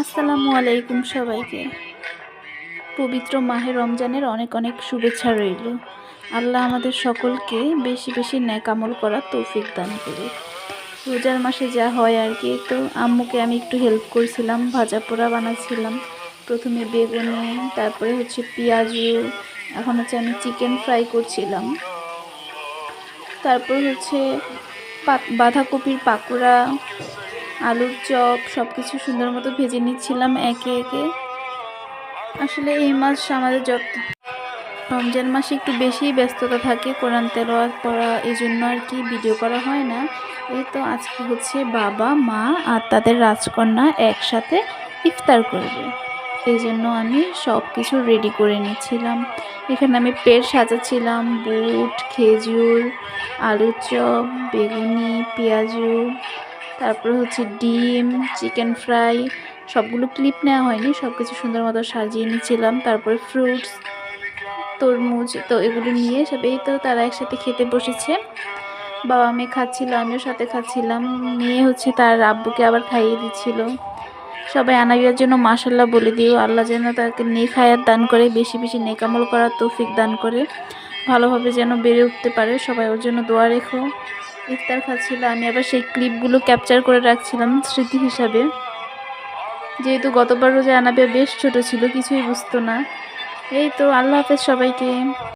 আসসালামু আলাইকুম সবাইকে। পবিত্র মাহে রমজানের অনেক অনেক শুভেচ্ছা রইল। আল্লাহ আমাদের সকলকে বেশি বেশি ন্যাকামল করার তৌফিক দান করে রোজার মাসে যা হয় আর কি, তো আম্মুকে আমি একটু হেল্প করছিলাম, ভাজা পোড়া বানাচ্ছিলাম। প্রথমে বেগুনি, তারপরে হচ্ছে পেঁয়াজু, এখন হচ্ছে আমি চিকেন ফ্রাই করছিলাম। তারপর হচ্ছে বাঁধাকপির পাকোড়া আলুর চপ সব কিছু সুন্দর মতো ভেজে নিচ্ছিলাম একে একে। আসলে এই মাস আমাদের যত রমজান মাসে একটু বেশি ব্যস্ততা থাকে, কোরআন তেলাওয়াত পড়া এই জন্য আর কি ভিডিও করা হয় না। এই তো আজকে হচ্ছে বাবা, মা আর তাদের রাজকন্যা একসাথে ইফতার করবে। এই জন্য আমি সব কিছু রেডি করে নিচ্ছিলাম। এখানে আমি পেট সাজাচ্ছিলাম, বুট, খেজুর, আলুর চপ, বেগুনি, পেঁয়াজু তারপরে হচ্ছে ডিম চিকেন ফ্রাই সবগুলো ক্লিপ নেওয়া হয়নি সব কিছু সুন্দর মতো সাজিয়ে নিয়েছিলাম। তারপরে ফ্রুটস তরমুজ, তো এগুলো নিয়ে সব এই তো তারা একসাথে খেতে বসেছে। বাবা মেয়ে খাচ্ছিল, আমিও সাথে খাচ্ছিলাম। মেয়ে হচ্ছে তার আব্বুকে আবার খাইয়ে দিচ্ছিল। সবাই আনাবিয়ার জন্য মাসাল্লাহ বলে দিও, আল্লাহ যেন তাকে নেক হায়াত দান করে, বেশি বেশি নেকামল করার তৌফিক দান করে। ভালোভাবে যেন বেড়ে উঠতে পারে, সবাই ওর জন্য দোয়া রেখো। ইফতার খাচ্ছিল আমি আবার সেই ক্লিপগুলো ক্যাপচার করে রাখছিলাম স্মৃতি হিসাবে। যেহেতু গতবার রোজা আনাবে বেশ ছোট ছিল, কিছুই বুঝতো না। এই তো, আল্লাহ হাফেজ সবাইকে।